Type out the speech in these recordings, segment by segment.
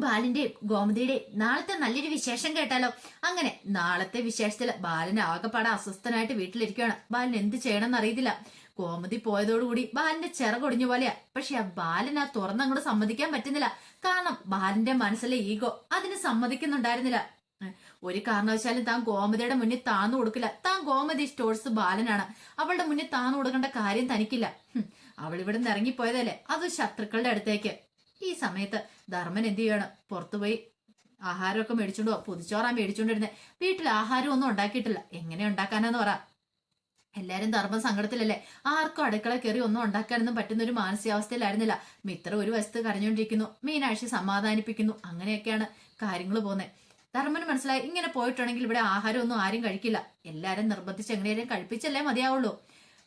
ബാലിന്റെ ഗോമതിയുടെ നാളത്തെ നല്ലൊരു വിശേഷം കേട്ടാലോ? അങ്ങനെ നാളത്തെ വിശേഷത്തിൽ ബാലൻ ആകെപ്പാടെ അസ്വസ്ഥനായിട്ട് വീട്ടിലിരിക്കുകയാണ്. ബാലൻ എന്ത് ചെയ്യണമെന്ന് അറിയത്തില്ല. ഗോമതി പോയതോടുകൂടി ബാലന്റെ ചിറകൊടിഞ്ഞ പോലെയാ. പക്ഷെ ആ ബാലൻ ആ തുറന്നങ്ങോട്ട് സമ്മതിക്കാൻ പറ്റുന്നില്ല. കാരണം ബാലന്റെ മനസ്സിലെ ഈഗോ അതിന് സമ്മതിക്കുന്നുണ്ടായിരുന്നില്ല. ഒരു കാരണവശാലും താൻ ഗോമതിയുടെ മുന്നിൽ താന്നു കൊടുക്കില്ല. താൻ ഗോമതി സ്റ്റോഴ്സ് ബാലനാണ്. അവളുടെ മുന്നിൽ താന്നു കൊടുക്കേണ്ട കാര്യം തനിക്കില്ല. അവൾ ഇവിടെ നിന്ന് ഇറങ്ങിപ്പോയതല്ലേ? അത് ശത്രുക്കളുടെ അടുത്തേക്ക്. ഈ സമയത്ത് ധർമ്മൻ എന്ത് ചെയ്യാണ്? പുറത്തുപോയി ആഹാരമൊക്കെ മേടിച്ചോണ്ടോ പുതിച്ചോറാൻ മേടിച്ചുകൊണ്ടിരുന്നത് വീട്ടിൽ ആഹാരം ഒന്നും ഉണ്ടാക്കിയിട്ടില്ല. എങ്ങനെ ഉണ്ടാക്കാനെന്ന് പറ. എല്ലാരും ധർമ്മം സങ്കടത്തിലല്ലേ? ആർക്കും അടുക്കള കയറി ഒന്നും ഉണ്ടാക്കാനൊന്നും പറ്റുന്ന ഒരു മാനസികാവസ്ഥയിലായിരുന്നില്ല. മിത്ര ഒരു വശത്ത് കരഞ്ഞുകൊണ്ടിരിക്കുന്നു മീനാക്ഷി സമാധാനിപ്പിക്കുന്നു. അങ്ങനെയൊക്കെയാണ് കാര്യങ്ങൾ പോകുന്നത് ധർമ്മന് മനസ്സിലായി. ഇങ്ങനെ പോയിട്ടുണ്ടെങ്കിൽ ഇവിടെ ആഹാരം ഒന്നും ആരും കഴിക്കില്ല. എല്ലാരും നിർബന്ധിച്ച് എങ്ങനെയും കഴിപ്പിച്ചല്ലേ മതിയാവുള്ളൂ.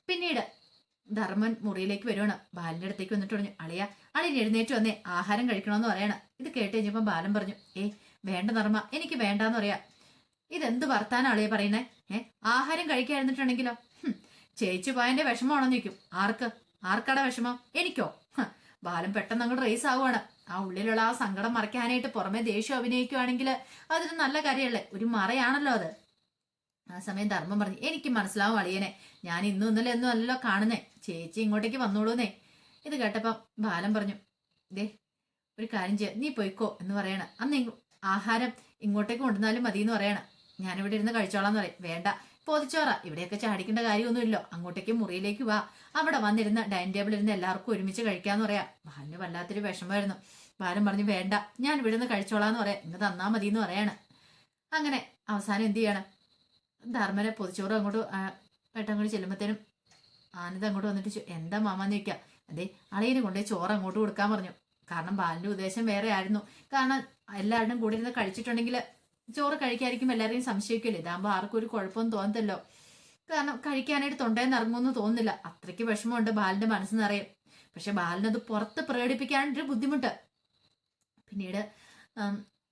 പിന്നീട് ധർമ്മൻ മുറിയിലേക്ക് വരുവാണ്. ബാലിന്റെ അടുത്തേക്ക് വന്നിട്ട് പറഞ്ഞു അളിയ അളിയൻ എഴുന്നേറ്റ് വന്നേ ആഹാരം കഴിക്കണമെന്ന് പറയണം. ഇത് കേട്ട് കഴിഞ്ഞപ്പോൾ ബാലൻ പറഞ്ഞു ഏ വേണ്ട ധർമ്മ എനിക്ക് വേണ്ടാന്ന് പറയാ. ഇതെന്ത് വർത്താനം അളിയ പറയുന്നേ? ഏ ആഹാരം കഴിക്കാതിരുന്നിട്ടുണ്ടെങ്കിലോ ചേച്ചി പോയന്റെ വിഷമമാണെന്ന് ചോദിക്കും. ആർക്ക്? ആർക്കടെ വിഷമം? എനിക്കോ? ബാലൻ പെട്ടെന്ന് അങ്ങോട്ട് റേസ് ആവുകയാണ് ആ ഉള്ളിലുള്ള ആ സങ്കടം മറയ്ക്കാനായിട്ട് പുറമെ ദേഷ്യം അഭിനയിക്കുവാണെങ്കിൽ അതൊരു നല്ല കാര്യമല്ലേ? ഒരു മറയാണല്ലോ അത്. ആ സമയം ധർമ്മം പറഞ്ഞു എനിക്ക് മനസ്സിലാവും അളിയനെ ഞാൻ ഇന്നും ഇന്നലെ ഒന്നും അല്ലല്ലോ കാണുന്നേ. ചേച്ചി ഇങ്ങോട്ടേക്ക് വന്നോളൂന്നേ. ഇത് കേട്ടപ്പം ബാലൻ പറഞ്ഞു ദേ ഒരു കാര്യം ചെയ്യാം. നീ പോയിക്കോ എന്ന് പറയണ. അന്ന് ആഹാരം ഇങ്ങോട്ടേക്ക് കൊണ്ടുവന്നാലും മതി എന്ന് പറയണ. ഞാനിവിടെ ഇരുന്ന് കഴിച്ചോളാന്ന് പറയും. വേണ്ട. പൊതിച്ചോറ. ഇവിടെയൊക്കെ ചാടിക്കേണ്ട കാര്യമൊന്നുമില്ലോ. അങ്ങോട്ടേക്ക് മുറിയിലേക്ക് വാ. അവിടെ വന്നിരുന്ന ഡൈനിങ് ടേബിളിൽ ഇരുന്ന് എല്ലാവർക്കും ഒരുമിച്ച് കഴിക്കാന്ന് പറയാം. ബാലിന് വല്ലാത്തൊരു വിഷമമായിരുന്നു. ബാലൻ പറഞ്ഞു വേണ്ട. ഞാൻ ഇവിടെ നിന്ന് കഴിച്ചോളാന്ന് പറയാം. ഇന്ന് തന്നാ മതി എന്ന് പറയാണ്. അങ്ങനെ അവസാനം എന്ത് ചെയ്യണം? ധർമ്മനെ പൊതിച്ചോറ് അങ്ങോട്ട് പെട്ടെന്ന് ചെല്ലുമ്പോഴത്തേനും ആനന്ദ് അങ്ങോട്ട് വന്നിട്ട് എന്താ മാമാന്ന് ചോദിക്കാം. അതെ അളിയനെ കൊണ്ടുപോയി ചോറ് അങ്ങോട്ട് കൊടുക്കാൻ പറഞ്ഞു. കാരണം ബാലിന്റെ ഉദ്ദേശം വേറെ ആയിരുന്നു. കാരണം എല്ലാവരുടെയും കൂടി ഇരുന്ന് കഴിച്ചിട്ടുണ്ടെങ്കിൽ ചോറ് കഴിക്കാതിരിക്കും എല്ലാവരെയും സംശയിക്കില്ല ഇതാകുമ്പോൾ ആർക്കും ഒരു കുഴപ്പമൊന്നും തോന്നത്തല്ലോ കാരണം കഴിക്കാനായിട്ട് തൊണ്ടയിൽ ഇറങ്ങുമെന്ന് തോന്നുന്നില്ല. അത്രയ്ക്ക് വിഷമമുണ്ട് ബാലിന്റെ മനസ്സ് നിറയും. പക്ഷെ ബാലിനത് പുറത്ത് പ്രകടിപ്പിക്കാനൊരു ബുദ്ധിമുട്ട്. പിന്നീട്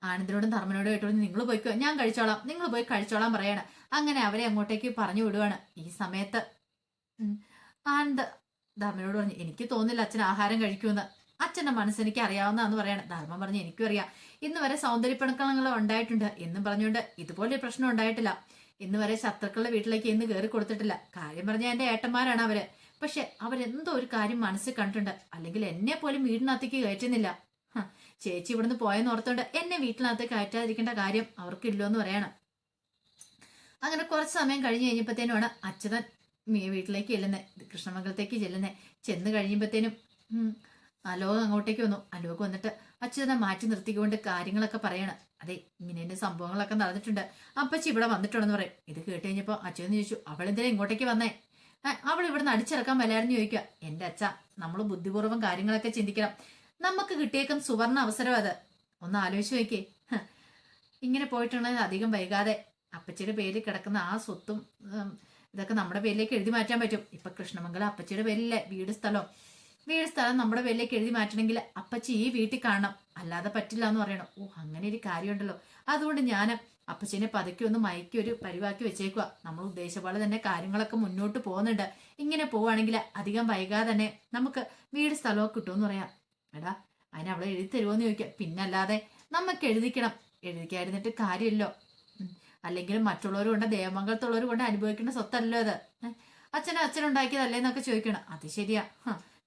ആനന്ദിനോടും ധർമ്മനോടും ആയിട്ട് നിങ്ങൾ പോയിക്കോ ഞാൻ കഴിച്ചോളാം. നിങ്ങൾ പോയി കഴിച്ചോളാം പറയണം. അങ്ങനെ അവരെ അങ്ങോട്ടേക്ക് പറഞ്ഞു വിടുവാണ്. ഈ സമയത്ത് ആനന്ദ് ധർമ്മനോട് പറഞ്ഞു എനിക്ക് തോന്നില്ല അച്ഛൻ ആഹാരം കഴിക്കുമെന്ന്. അച്ഛന്റെ മനസ്സ് എനിക്ക് അറിയാവുന്നതാന്ന് പറയാണ്. ധർമ്മം പറഞ്ഞു എനിക്കും അറിയാം. ഇന്ന് വരെ സൗന്ദര്യപ്പിണക്കളങ്ങൾ ഉണ്ടായിട്ടുണ്ട്. എന്നും പറഞ്ഞുകൊണ്ട് ഇതുപോലെ ഒരു പ്രശ്നം ഉണ്ടായിട്ടില്ല. ഇന്ന് വരെ ശത്രുക്കളുടെ വീട്ടിലേക്ക് ഇന്ന് കയറി കൊടുത്തിട്ടില്ല. കാര്യം പറഞ്ഞാൽ എന്റെ ഏട്ടന്മാരാണ് അവർ. പക്ഷെ അവരെന്തോ ഒരു കാര്യം മനസ്സിൽ കണ്ടിട്ടുണ്ട്. അല്ലെങ്കിൽ എന്നെ പോലും വീടിനകത്തേക്ക് കയറ്റുന്നില്ല. ചേച്ചി ഇവിടുന്ന് പോയെന്ന് ഓർത്തോണ്ട് എന്നെ വീട്ടിനകത്ത് കയറ്റാതിരിക്കേണ്ട കാര്യം അവർക്കില്ലോ എന്ന് പറയണം. അങ്ങനെ കുറച്ച് സമയം കഴിഞ്ഞ് കഴിഞ്ഞപ്പോഴത്തേനുമാണ് അച്യുതൻ മീ- വീട്ടിലേക്ക് ചെല്ലുന്നത് കൃഷ്ണമംഗലത്തേക്ക് ചെല്ലുന്നത് ചെന്ന് കഴിയുമ്പോഴത്തേനും അലോക് അങ്ങോട്ടേക്ക് വന്നു. അലോക് വന്നിട്ട് അച്ഛനെ മാറ്റി നിർത്തിക്കൊണ്ട് കാര്യങ്ങളൊക്കെ പറയണം. അതെ ഇങ്ങനെ സംഭവങ്ങളൊക്കെ നടന്നിട്ടുണ്ട്. അപ്പച്ചി ഇവിടെ വന്നിട്ടുണ്ടെന്ന് പറയും. ഇത് കേട്ട് കഴിഞ്ഞപ്പോ അച്യുതൻ ചോദിച്ചു അവൾ എന്തിനാ ഇങ്ങോട്ടേക്ക് വന്നേ? അവൾ ഇവിടെ നിന്ന് അടിച്ചിറക്കാൻ വല്ലായിരുന്നു ചോദിക്കുക എന്റെ അച്ഛ നമ്മൾ ബുദ്ധിപൂർവം കാര്യങ്ങളൊക്കെ ചിന്തിക്കണം. നമുക്ക് കിട്ടിയേക്കും സുവർണ അവസരം അത്. ഒന്ന് ആലോചിച്ച് നോക്കിയേ. ഇങ്ങനെ പോയിട്ടുണ്ടെങ്കിൽ അധികം വൈകാതെ അപ്പച്ചിയുടെ പേരിൽ കിടക്കുന്ന ആ സ്വത്തും ഇതൊക്കെ നമ്മുടെ പേരിലേക്ക് എഴുതി മാറ്റാൻ പറ്റും. ഇപ്പൊ കൃഷ്ണമംഗലം അപ്പച്ചിയുടെ പേരില്ലേ വീട് സ്ഥലം. വീട് സ്ഥലം നമ്മുടെ പേരിലേക്ക് എഴുതി മാറ്റണമെങ്കിൽ അപ്പച്ചി ഈ വീട്ടിൽ കാണണം. അല്ലാതെ പറ്റില്ല എന്ന് പറയണം. ഓ അങ്ങനെ ഒരു കാര്യമുണ്ടല്ലോ. അതുകൊണ്ട് ഞാൻ അപ്പച്ചിനെ പതുക്കി ഒന്ന് മയക്കി ഒരു പരിവാക്കി വെച്ചേക്കുക നമ്മൾ ഉദ്ദേശിച്ച പോലെ തന്നെ കാര്യങ്ങളൊക്കെ മുന്നോട്ട് പോകുന്നുണ്ട്. ഇങ്ങനെ പോവുകയാണെങ്കിൽ അധികം വൈകാതെ തന്നെ നമുക്ക് വീട് സ്ഥലമൊക്കെ കിട്ടുമെന്ന് പറയാം. എടാ അതിനെ അവളെ എഴുതി തരുമോന്ന് ചോദിക്കാം. പിന്നല്ലാതെ നമുക്ക് എഴുതിക്കണം. എഴുതിക്കാതിരുന്നിട്ട് കാര്യമില്ലോ. അല്ലെങ്കിൽ മറ്റുള്ളവർ കൊണ്ട് ദേവമംഗലത്തുള്ളവർ കൊണ്ട് അനുഭവിക്കേണ്ട സ്വത്തല്ലോ അത്. അച്ഛനും അച്ഛനെ അച്ഛനുണ്ടാക്കിയതല്ലേ എന്നൊക്കെ ചോദിക്കണം. അത് ശരിയാ.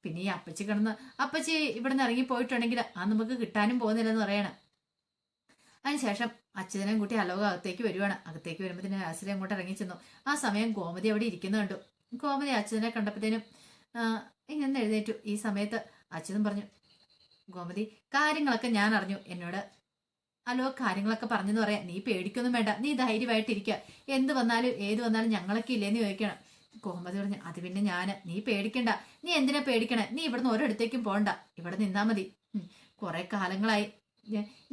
പിന്നെ ഈ അപ്പച്ചി കിടന്ന് അപ്പച്ചി ഇവിടുന്ന് ഇറങ്ങി പോയിട്ടുണ്ടെങ്കിൽ ആ നമുക്ക് കിട്ടാനും പോകുന്നില്ലെന്ന് പറയണം. അതിനുശേഷം അച്ഛനെയും കൂട്ടി അലോക അകത്തേക്ക് വരുവാണ്. അകത്തേക്ക് വരുമ്പോഴത്തേനും ആസിലെ അങ്ങോട്ട് ഇറങ്ങി ചെന്നു. ആ സമയം ഗോമതി അവിടെ ഇരിക്കുന്നു കണ്ടു ഗോമതി അച്ഛനെ കണ്ടപ്പോഴത്തേനും ഇങ്ങനെ എഴുന്നേറ്റു. ഈ സമയത്ത് അച്ഛനും പറഞ്ഞു ഗോമതി കാര്യങ്ങളൊക്കെ ഞാൻ അറിഞ്ഞു. എന്നോട് അലോ കാര്യങ്ങളൊക്കെ പറഞ്ഞെന്ന് പറയാം. നീ പേടിക്കൊന്നും വേണ്ട. നീ ധൈര്യമായിട്ടിരിക്കുക എന്ത് വന്നാലും ഏത് വന്നാലും ഞങ്ങളൊക്കെ ഇല്ലേന്ന് ചോദിക്കണം. കോമതി പറഞ്ഞു അത് പിന്നെ ഞാൻ നീ പേടിക്കണ്ട. നീ എന്തിനാ പേടിക്കണേ? നീ ഇവിടുന്ന് ഒരിടത്തേക്കും പോണ്ട. ഇവിടെ നിന്നാ മതി. കുറെ കാലങ്ങളായി.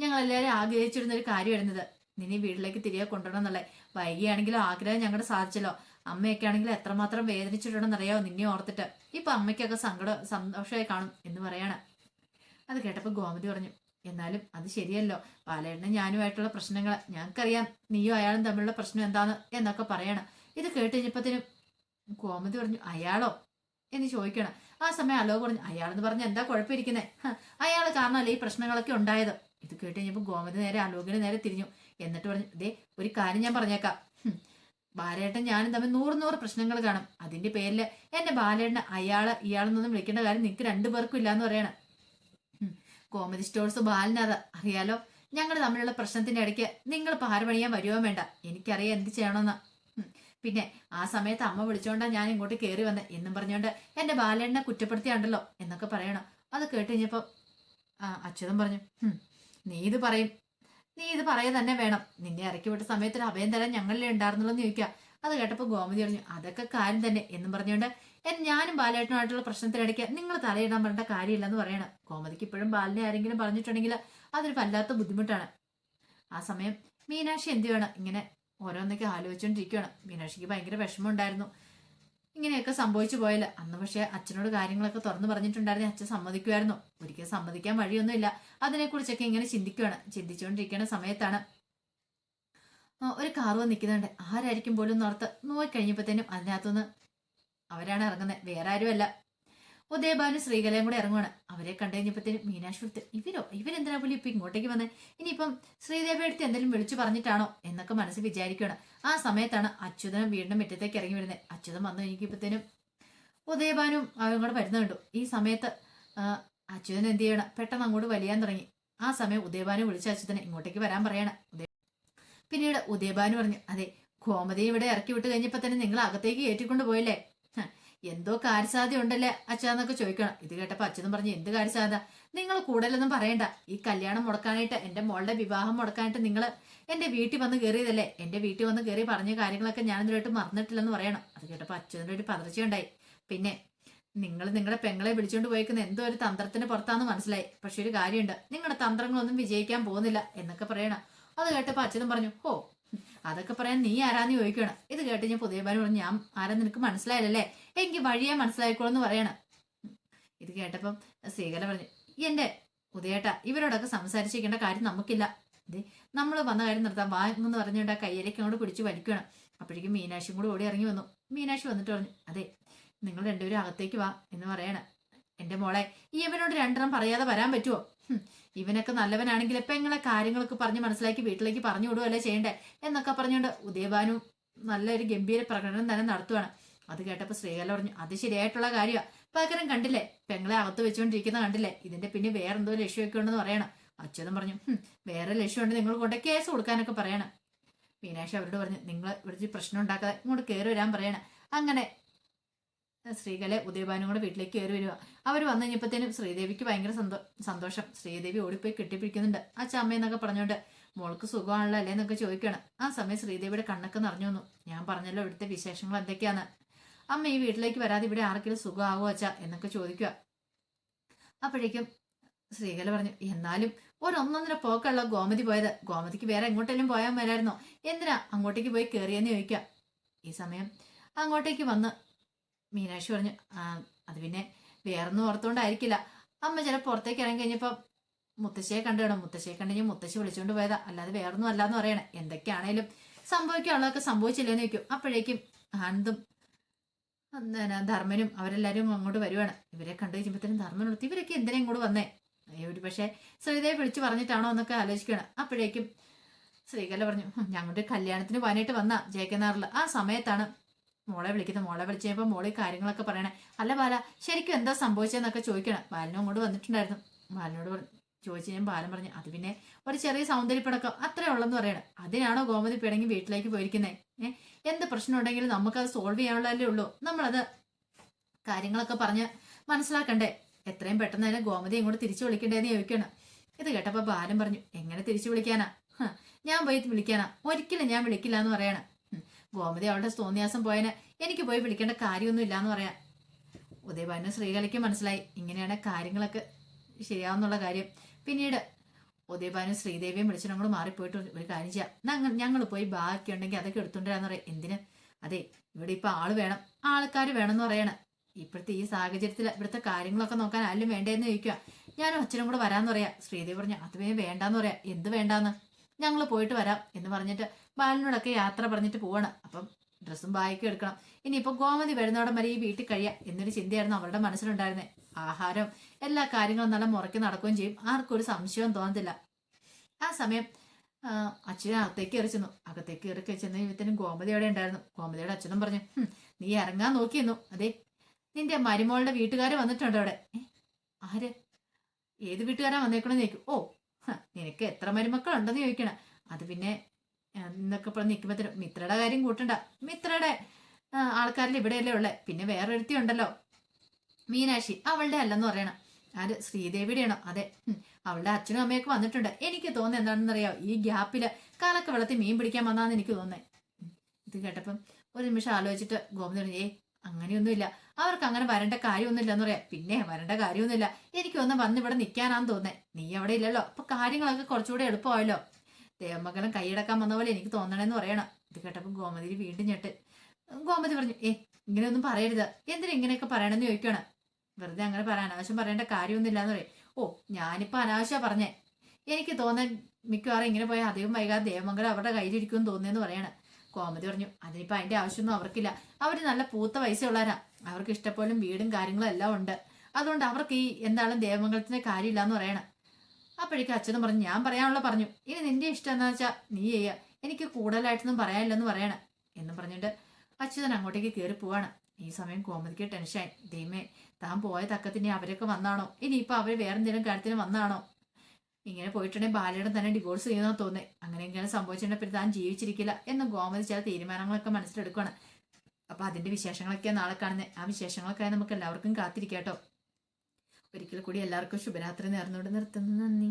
ഞങ്ങൾ എല്ലാവരും ആഗ്രഹിച്ചിരുന്ന ഒരു കാര്യം വരുന്നത്. നിന്നെ വീട്ടിലേക്ക് തിരികെ കൊണ്ടുവരണം എന്നുള്ളത് വൈകിയാണെങ്കിലും ആഗ്രഹം ഞങ്ങളുടെ സാധിച്ചല്ലോ. അമ്മയൊക്കെ ആണെങ്കിലും എത്രമാത്രം വേദനിച്ചിട്ടുണ്ടെന്നറിയാമോ നിന്നെ ഓർത്തിട്ട്. ഇപ്പൊ അമ്മയ്ക്കൊക്കെ സങ്കടം സന്തോഷമായി കാണും എന്ന് പറയാണ്. അത് കേട്ടപ്പോൾ ഗോമതി പറഞ്ഞു എന്നാലും അത് ശരിയല്ലോ. പാലേട്ടനും ഞാനുമായിട്ടുള്ള പ്രശ്നങ്ങൾ ഞങ്ങൾക്കറിയാം നീയും അയാളും തമ്മിലുള്ള പ്രശ്നം എന്താന്ന് എന്നൊക്കെ പറയണം. ഇത് കേട്ട് കഴിഞ്ഞപ്പത്തിനും കോമതി പറഞ്ഞു അയാളോ? എന്ന് ചോദിക്കണം. ആ സമയം അലോ പറഞ്ഞു അയാളെന്ന് പറഞ്ഞ എന്താ കുഴപ്പമിരിക്കുന്നേ? അയാൾ കാരണമല്ലേ ഈ പ്രശ്നങ്ങളൊക്കെ ഉണ്ടായത്? ഇത് കേട്ട് കഴിഞ്ഞപ്പോൾ ഗോമതി നേരെ അലോകിന് നേരെ തിരിഞ്ഞു. എന്നിട്ട് പറഞ്ഞു ദേ ഒരു കാര്യം ഞാൻ പറഞ്ഞേക്കാം. ബാലേട്ടൻ ഞാനും തമ്മിൽ നൂറ് നൂറ് പ്രശ്നങ്ങൾ കാണും. അതിന്റെ പേരിൽ എന്റെ ബാലേട്ടൻ അയാൾ ഇയാളെന്നൊന്നും വിളിക്കേണ്ട കാര്യം നിങ്ങൾക്ക് രണ്ടുപേർക്കും ഇല്ലാന്ന് പറയണം. കോമഡി സ്റ്റോഴ്സ് ബാലിനത് അറിയാലോ? ഞങ്ങൾ തമ്മിലുള്ള പ്രശ്നത്തിന്റെ ഇടയ്ക്ക് നിങ്ങൾ പാരപണിയാൻ വരുവോ വേണ്ട. എനിക്കറിയാം എന്ത് ചെയ്യണമെന്ന് പിന്നെ ആ സമയത്ത് അമ്മ വിളിച്ചോണ്ടാ ഞാൻ ഇങ്ങോട്ട് കയറി വന്നത് എന്നും പറഞ്ഞോണ്ട് എന്റെ ബാലേണ്ണനെ കുറ്റപ്പെടുത്തിയാണ്ടല്ലോ എന്നൊക്കെ പറയണം. അത് കേട്ട് കഴിഞ്ഞപ്പോ ആ അച്യുതൻ പറഞ്ഞു നീ ഇത് പറയും. നീ ഇത് പറയുക തന്നെ വേണം. നിന്നെ ഇറക്കി വിട്ട സമയത്ത് അഭയം തരാൻ ഞങ്ങളിലേ ഉണ്ടായിരുന്നുള്ളൂ എന്ന് ചോദിക്കുക അത് കേട്ടപ്പോൾ ഗോമതി പറഞ്ഞു അതൊക്കെ കാര്യം തന്നെ. എന്നും പറഞ്ഞുകൊണ്ട് ഞാനും ബാലേട്ടനുമായിട്ടുള്ള പ്രശ്നത്തിനിടയ്ക്ക് നിങ്ങൾ തലയിടാൻ കാര്യമില്ല കാര്യമില്ലെന്ന് പറയണം. കോമതിക്ക് ഇപ്പോഴും ബാലിനെ ആരെങ്കിലും പറഞ്ഞിട്ടുണ്ടെങ്കിൽ അതൊരു വല്ലാത്ത ബുദ്ധിമുട്ടാണ്. ആ സമയം മീനാക്ഷി എന്ത് വേണം ഇങ്ങനെ ഓരോന്നൊക്കെ ആലോചിച്ചുകൊണ്ടിരിക്കുകയാണ് മീനാക്ഷിക്ക് ഭയങ്കര വിഷമമുണ്ടായിരുന്നു. ഇങ്ങനെയൊക്കെ സംഭവിച്ചു പോയല്ലോ. അന്ന് പക്ഷേ അച്ഛനോട് കാര്യങ്ങളൊക്കെ തുറന്നു പറഞ്ഞിട്ടുണ്ടായിരുന്നു അച്ഛൻ സമ്മതിക്കുമായിരുന്നു. ഒരിക്കലും സമ്മതിക്കാൻ വഴിയൊന്നുമില്ല. അതിനെക്കുറിച്ചൊക്കെ ഇങ്ങനെ ചിന്തിക്കുകയാണ് ചിന്തിച്ചുകൊണ്ടിരിക്കുന്ന സമയത്താണ് ഒരു കാർ വന്ന് നിൽക്കുന്നുണ്ട് ആരായിരിക്കും പോലും നോർത്ത് നോക്കിക്കഴിഞ്ഞപ്പോഴത്തേനും അതിനകത്തുനിന്ന് അവരാണ് ഇറങ്ങുന്നത് വേറെ ആരുമല്ല. ഉദയഭാനും ശ്രീകലയും കൂടെ ഇറങ്ങുവാണ്. അവരെ കണ്ടു കഴിഞ്ഞപ്പോഴത്തേന് മീനാക്ഷി എടുത്ത് ഇവരോ? ഇവരെന്തിനാ പോലും ഇപ്പൊ ഇങ്ങോട്ടേക്ക് വന്നത് ഇനിയിപ്പം ശ്രീദേവി എടുത്ത് എന്തെങ്കിലും വിളിച്ചു പറഞ്ഞിട്ടാണോ? എന്നൊക്കെ മനസ്സിൽ വിചാരിക്കുകയാണ് ആ സമയത്താണ് അച്യുതനും വീടിന്റെ മുറ്റത്തേക്ക് ഇറങ്ങി വരുന്നത് അച്യുതൻ വന്നു കഴിഞ്ഞപ്പോഴത്തേനും ഉദയഭാനും അവരും കൂടെ വരുന്നുണ്ട് ഈ സമയത്ത് അച്യുതൻ എന്ത് ചെയ്യണം? പെട്ടെന്ന് അങ്ങോട്ട് വലിയാൻ തുടങ്ങി. ആ സമയം ഉദയഭാനു വിളിച്ച അച്യുതനെ ഇങ്ങോട്ടേക്ക് വരാൻ പറയണം. പിന്നീട് ഉദയഭാനു പറഞ്ഞു അതെ ഗോമതി ഇവിടെ ഇറക്കി വിട്ട് കഴിഞ്ഞപ്പോ തന്നെ നിങ്ങൾ അകത്തേക്ക് ഏറ്റിക്കൊണ്ട് പോയില്ലേ? എന്തോ കാര്യസാധ്യ ഉണ്ടല്ലേ അച്ഛാന്നൊക്കെ ചോദിക്കണം. ഇത് കേട്ടപ്പോ അച്ഛനും പറഞ്ഞു എന്ത് കാര്യസാധ്യത നിങ്ങൾ കൂടുതലൊന്നും പറയണ്ട. ഈ കല്യാണം മുടക്കാനായിട്ട് എന്റെ മോളുടെ വിവാഹം മുടക്കാനായിട്ട് നിങ്ങൾ എന്റെ വീട്ടിൽ വന്ന് കയറിയതല്ലേ? എന്റെ വീട്ടിൽ വന്ന് കയറി പറഞ്ഞ കാര്യങ്ങളൊക്കെ ഞാൻ ഇതുവരെയായിട്ട് മറന്നിട്ടില്ലെന്ന് പറയണം. അത് കേട്ടപ്പോ അച്ഛനോട് ഒരു പതർച്ചയുണ്ടായി. പിന്നെ നിങ്ങൾ നിങ്ങളുടെ പെങ്ങളെ വിളിച്ചുകൊണ്ട് പോയിക്കുന്ന എന്തോ ഒരു തന്ത്രത്തിന് പുറത്താന്ന് മനസ്സിലായി. പക്ഷെ ഒരു കാര്യമുണ്ട്. നിങ്ങളുടെ തന്ത്രങ്ങളൊന്നും വിജയിക്കാൻ പോകുന്നില്ല എന്നൊക്കെ പറയണം. അത് കേട്ടപ്പോ അച്ഛനും പറഞ്ഞു ഹോ അതൊക്കെ പറയാൻ നീ ആരാന്ന് ചോദിക്കണം. ഇത് കേട്ട് ഞാൻ പുതിയ പറഞ്ഞു ഞാൻ ആരാ നിനക്ക് മനസ്സിലായില്ലല്ലേ? എനിക്ക് വഴിയെ മനസ്സിലായിക്കോളെന്ന് പറയണം. ഇത് കേട്ടപ്പം ശ്രീകല പറഞ്ഞു എന്റെ ഉദയേട്ടാ ഇവരോടൊക്കെ സംസാരിച്ചിരിക്കേണ്ട കാര്യം നമുക്കില്ല. നമ്മൾ വന്ന കാര്യം നിർത്താം. വാ എന്ന് പറഞ്ഞുകൊണ്ട് ആ കയ്യിലേക്ക് അങ്ങോട്ട് പിടിച്ച് വലിക്കണം അപ്പോഴേക്കും മീനാക്ഷിയും കൂടെ ഓടി ഇറങ്ങി വന്നു. മീനാക്ഷി വന്നിട്ട് പറഞ്ഞു അതെ നിങ്ങൾ രണ്ടുപേരും അകത്തേക്ക് വാ എന്ന് പറയണം. എന്റെ മോളെ ഈ ഇവനോട് രണ്ടെണ്ണം പറയാതെ വരാൻ പറ്റുമോ ഇവനൊക്കെ നല്ലവനാണെങ്കിൽ ഇപ്പൊ ഇങ്ങളെ കാര്യങ്ങളൊക്കെ പറഞ്ഞ് മനസ്സിലാക്കി വീട്ടിലേക്ക് പറഞ്ഞു വിടുകയല്ലേ ചെയ്യണ്ടേ? എന്നൊക്കെ പറഞ്ഞുകൊണ്ട് ഉദയഭാനു നല്ലൊരു ഗംഭീര പ്രകടനം തന്നെ നടത്തുവാണ്. അത് കേട്ടപ്പോ ശ്രീകല പറഞ്ഞു അത് ശരിയായിട്ടുള്ള കാര്യമാണ് പകരം കണ്ടില്ലേ? പെങ്ങളെ അകത്ത് വെച്ചുകൊണ്ടിരിക്കുന്ന കണ്ടില്ലേ? ഇതിന്റെ പിന്നെ വേറെന്തോ ലക്ഷ്യമൊക്കെ ഉണ്ടെന്ന് പറയണം. അച്യുതൻ പറഞ്ഞു വേറെ ലക്ഷ്യമുണ്ട് നിങ്ങൾ കൊണ്ട് കേസ് കൊടുക്കാനൊക്കെ പറയണം. മീനാക്ഷി അവരോട് പറഞ്ഞു നിങ്ങൾ ഇവിടുത്തെ പ്രശ്നം ഉണ്ടാക്കാതെ ഇങ്ങോട്ട് കയറി വരാൻ പറയണം. അങ്ങനെ ശ്രീകലെ ഉദയഭാനും കൂടെ വീട്ടിലേക്ക് കയറി വരിക. അവർ വന്നു കഴിഞ്ഞപ്പോഴത്തേനും ശ്രീദേവിക്ക് ഭയങ്കര സന്തോ സന്തോഷം. ശ്രീദേവി ഓടിപ്പോയി കെട്ടിപ്പിടിക്കുന്നുണ്ട്. ആ ചമ്മയെന്നൊക്കെ പറഞ്ഞുകൊണ്ട് മോൾക്ക് സുഖമാണല്ലോ അല്ലേ എന്നൊക്കെ ചോദിക്കണം ആ സമയം ശ്രീദേവിയുടെ കണ്ണൊക്കെ നിറഞ്ഞു വന്നു. ഞാൻ പറഞ്ഞല്ലോ ഇവിടുത്തെ വിശേഷങ്ങൾ എന്തൊക്കെയാണ് അമ്മ ഈ വീട്ടിലേക്ക് വരാതെ ഇവിടെ ആർക്കെങ്കിലും സുഖമാവോ അച്ഛാ? എന്നൊക്കെ ചോദിക്കുക. അപ്പോഴേക്കും ശ്രീകല പറഞ്ഞു എന്നാലും ഒരൊന്നൊന്നര പോക്കുള്ള ഗോമതി പോയത്. ഗോമതിക്ക് വേറെ എങ്ങോട്ടെങ്കിലും പോയാൽ വരായിരുന്നോ എന്തിനാ അങ്ങോട്ടേക്ക് പോയി കയറിയെന്ന് ചോദിക്കുക? ഈ സമയം അങ്ങോട്ടേക്ക് വന്ന് മീനാക്ഷി പറഞ്ഞു അത് പിന്നെ വേറൊന്നും ഓർത്തുകൊണ്ടായിരിക്കില്ല അമ്മ ചില പുറത്തേക്ക് ഇറങ്ങി കഴിഞ്ഞപ്പോൾ മുത്തശ്ശിയെ കണ്ടു മുത്തശ്ശിയെ കണ്ടു കഴിഞ്ഞാൽ മുത്തശ്ശി വിളിച്ചുകൊണ്ട് പോയതാ. അല്ലാതെ വേറൊന്നും അല്ലാന്ന് പറയണേ. എന്തൊക്കെയാണേലും സംഭവിക്കാനുള്ളതൊക്കെ സംഭവിച്ചില്ലെന്ന് വെക്കും അപ്പോഴേക്കും ആനന്ദും ധർമ്മനും അവരെല്ലാരും അങ്ങോട്ട് വരുവാണ്. ഇവരെ കണ്ടു കഴിയുമ്പോഴത്തേനും ധർമ്മനോട് ഇവരൊക്കെ എന്തിനാ ഇങ്ങോട്ട് വന്നേ? ഒരു പക്ഷേ ശ്രീദേവി വിളിച്ചു പറഞ്ഞിട്ടാണോ എന്നൊക്കെ ആലോചിക്കുകയാണ്. അപ്പോഴേക്കും ശ്രീകല പറഞ്ഞു "ഹും, ഞങ്ങളുടെ കല്യാണത്തിന് പോകാനായിട്ട് വന്ന ജയക്കനാറിൽ ആ സമയത്താണ് മോളെ വിളിക്കുന്നത് മോളെ വിളിച്ചു കഴിഞ്ഞപ്പോൾ മോളെ കാര്യങ്ങളൊക്കെ പറയണേ. അല്ല ബാല ശരിക്കും എന്താ സംഭവിച്ചതെന്നൊക്കെ ചോദിക്കണം. ബാലനും അങ്ങോട്ട് വന്നിട്ടുണ്ടായിരുന്നു. ബാലനോട് ചോദിച്ചു ഞാൻ ബാലൻ പറഞ്ഞു അത് പിന്നെ ഒരു ചെറിയ സൗന്ദര്യപ്പടക്കം അത്രേ ഉള്ളെന്ന് പറയണം. അതിനാണോ ഗോമതി പിണങ്ങി വീട്ടിലേക്ക് പോയിരിക്കുന്നത് എന്ത് പ്രശ്നം ഉണ്ടെങ്കിലും നമുക്കത് സോൾവ് ചെയ്യാനുള്ളതല്ലേ ഉള്ളൂ. നമ്മളത് കാര്യങ്ങളൊക്കെ പറഞ്ഞ് മനസ്സിലാക്കണ്ടേ? എത്രയും പെട്ടെന്ന് തന്നെ ഗോമതി ഇങ്ങോട്ട് തിരിച്ചു വിളിക്കണ്ടേന്ന് ചോദിക്കണം. ഇത് കേട്ടപ്പോൾ ബാലൻ പറഞ്ഞു എങ്ങനെ തിരിച്ചു വിളിക്കാനാ? ഞാൻ പോയി വിളിക്കാനാ. ഒരിക്കലും ഞാൻ വിളിക്കില്ല എന്ന് പറയണം. ഗോമതി അവളുടെ തോന്നിയാസം പോയതിന് എനിക്ക് പോയി വിളിക്കേണ്ട കാര്യമൊന്നും ഇല്ലാന്ന് പറയാം ഉദയഭാനു ശ്രീകലയ്ക്ക് മനസ്സിലായി. ഇങ്ങനെയാണ് കാര്യങ്ങളൊക്കെ ശരിയാവുന്നുള്ള കാര്യം. പിന്നീട് ഉദയഭാനും ശ്രീദേവിയും വിളിച്ചിട്ട് അങ്ങോട്ട് മാറിപ്പോയിട്ട് ഒരു- കാര്യം ചെയ്യാം. ഞങ്ങൾ ഞങ്ങൾ പോയി ബാക്കി ഉണ്ടെങ്കിൽ അതൊക്കെ എടുത്തുണ്ടെന്ന് പറയാം. എന്തിന്? അതെ ഇവിടെ ഇപ്പൊ ആൾ വേണം. ആൾക്കാർ വേണമെന്ന് പറയണം. ഇപ്പോഴത്തെ ഈ സാഹചര്യത്തിൽ ഇവിടുത്തെ കാര്യങ്ങളൊക്കെ നോക്കാൻ ആരും വേണ്ടേന്ന് ചോദിക്കുക ഞാനും അച്ഛനും കൂടെ വരാന്ന് പറയാം. ശ്രീദേവി പറഞ്ഞു അത് വേണ്ടാന്ന് പറയാം. എന്ത് വേണ്ടാന്ന്? ഞങ്ങൾ പോയിട്ട് വരാം എന്ന് പറഞ്ഞിട്ട് ബാലനോടൊക്കെ യാത്ര പറഞ്ഞിട്ട് പോവാണ്. അപ്പം ഡ്രസ്സും ബാഗൊക്കെ എടുക്കണം. ഇനിയിപ്പോൾ ഗോമതി വരുന്നോടം വരെ ഈ വീട്ടിൽ കഴിയാം എന്നൊരു ചിന്തയായിരുന്നു അവരുടെ മനസ്സിലുണ്ടായിരുന്നത് ആഹാരം എല്ലാ കാര്യങ്ങളും നല്ല മുറയ്ക്ക് നടക്കുകയും ചെയ്യും. ആർക്കും ഒരു സംശയവും തോന്നത്തില്ല. ആ സമയം അച്ഛൻ അകത്തേക്ക് കയറി ചെന്നു. അകത്തേക്ക് കയറി ചെന്ന് ഇവത്തിനും ഗോമതി അവിടെ ഉണ്ടായിരുന്നു. ഗോമതിയുടെ അച്ഛനും പറഞ്ഞു "ഹും, നീ ഇറങ്ങാൻ നോക്കിയെന്നു. അതെ നിന്റെ മരുമോളുടെ വീട്ടുകാർ വന്നിട്ടുണ്ട് അവിടെ. "ഏ, ആര്? ഏത് വീട്ടുകാരാ വന്നേക്കണെന്ന് ചോദിക്കും. ഓ നിനക്ക് എത്ര മരുമക്കളുണ്ടെന്ന് ചോദിക്കണം. അത് പിന്നെ എന്നൊക്കെ പറഞ്ഞ് നിൽക്കുമ്പോഴത്തേനും മിത്രയുടെ കാര്യം കൂട്ടണ്ട. മിത്രയുടെ ആൾക്കാരിൽ ഇവിടെയല്ലേ ഉള്ളേ. പിന്നെ വേറെ ഒരുത്തി ഉണ്ടല്ലോ. മീനാക്ഷി അവളുടെ അല്ലെന്ന് പറയണം. ആര്? ശ്രീദേവിയുടെയാണോ? അതെ. അവളുടെ അച്ഛനും അമ്മയൊക്കെ വന്നിട്ടുണ്ട്. എനിക്ക് തോന്നുന്നത് എന്താണെന്ന് അറിയാം ഈ ഗ്യാപ്പിൽ കാലൊക്കെ വെള്ളത്തിൽ മീൻ പിടിക്കാൻ വന്നാന്ന് എനിക്ക് തോന്നേ ഇത് കേട്ടപ്പം ഒരു നിമിഷം ആലോചിച്ചിട്ട് ഗോവിന്ദൻ ഏ അങ്ങനെയൊന്നുമില്ല. അവർക്ക് അങ്ങനെ വരേണ്ട കാര്യമൊന്നുമില്ല എന്ന് പറയാം. പിന്നെ വരേണ്ട കാര്യമൊന്നുമില്ല. എനിക്കൊന്ന് വന്ന് ഇവിടെ നിൽക്കാനാന്ന് തോന്നേ നീ അവിടെ ഇല്ലല്ലോ. അപ്പൊ കാര്യങ്ങളൊക്കെ കുറച്ചുകൂടെ എളുപ്പമായല്ലോ. ദേവമംഗലം കൈയടക്കാൻ വന്ന പോലെ എനിക്ക് തോന്നണേന്ന് പറയണം. ഇത് കേട്ടപ്പോൾ ഗോമതി വീണ്ടും ഞെട്ട്. ഗോമതി പറഞ്ഞു ഏ ഇങ്ങനെയൊന്നും പറയരുത്. എന്തിനാ ഇങ്ങനെയൊക്കെ പറയണമെന്ന് ചോദിക്കണം വെറുതെ അങ്ങനെ പറയാൻ അനാവശ്യം പറയേണ്ട കാര്യമൊന്നുമില്ല എന്ന് പറയും. ഓ ഞാനിപ്പോൾ അനാവശ്യ പറഞ്ഞേ. എനിക്ക് തോന്നാൻ മിക്കവാറും ഇങ്ങനെ പോയാൽ അധികം വൈകാതെ ദേവമംഗലം അവരുടെ കയ്യിലിരിക്കുമെന്ന് തോന്നിയെന്ന് പറയണം. കോമതി പറഞ്ഞു. അതിനിപ്പോ അതിന്റെ ആവശ്യമൊന്നും അവർക്കില്ല. അവർ നല്ല പൂത്ത പൈസയുള്ളവരാ. അവർക്ക് ഇഷ്ടപ്പോലും വീടും കാര്യങ്ങളും എല്ലാം ഉണ്ട്. അതുകൊണ്ട് അവർക്ക് ഈ എന്താണ് ദേവമംഗലത്തിന്റെ കാര്യമില്ല എന്ന് പറയണം. അപ്പോഴേക്കും അച്ഛനും പറഞ്ഞു ഞാൻ പറയാനുള്ള പറഞ്ഞു. ഇനി നിന്റെ ഇഷ്ടം എന്താ വെച്ചാ നീ ചെയ്യുക എനിക്ക് കൂടുതലായിട്ടൊന്നും പറയാനില്ലെന്ന് പറയണം. എന്നും പറഞ്ഞിട്ട് അച്യുതൻ അങ്ങോട്ടേക്ക് കയറി പോവാണ്. ഈ സമയം കോമതിക്ക് ടെൻഷനായി ദൈമേ താൻ പോയ തക്കത്തിന് അവരൊക്കെ വന്നാണോ? ഇനിയിപ്പോ അവർ വേറെന്തെങ്കിലും കാര്യത്തിന് വന്നാണോ? ഇങ്ങനെ പോയിട്ടുണ്ടെങ്കിൽ ബാലയുടെ തന്നെ ഡിവോഴ്സ് ചെയ്യുന്ന തോന്നേ അങ്ങനെ ഇങ്ങനെ സംഭവിച്ചിട്ടുണ്ടെങ്കിൽ താൻ ജീവിച്ചിരിക്കില്ല എന്ന് ഗോമതി ചില തീരുമാനങ്ങളൊക്കെ മനസ്സിലെടുക്കുകയാണ് അപ്പൊ അതിന്റെ വിശേഷങ്ങളൊക്കെ നാളെ കാണുന്നത് ആ വിശേഷങ്ങളൊക്കെ നമുക്ക് എല്ലാവർക്കും കാത്തിരിക്കാട്ടോ. ഒരിക്കൽ കൂടി എല്ലാവർക്കും ശുഭരാത്രി നേർന്നുകൊണ്ട് നിർത്തുന്നു. നന്ദി.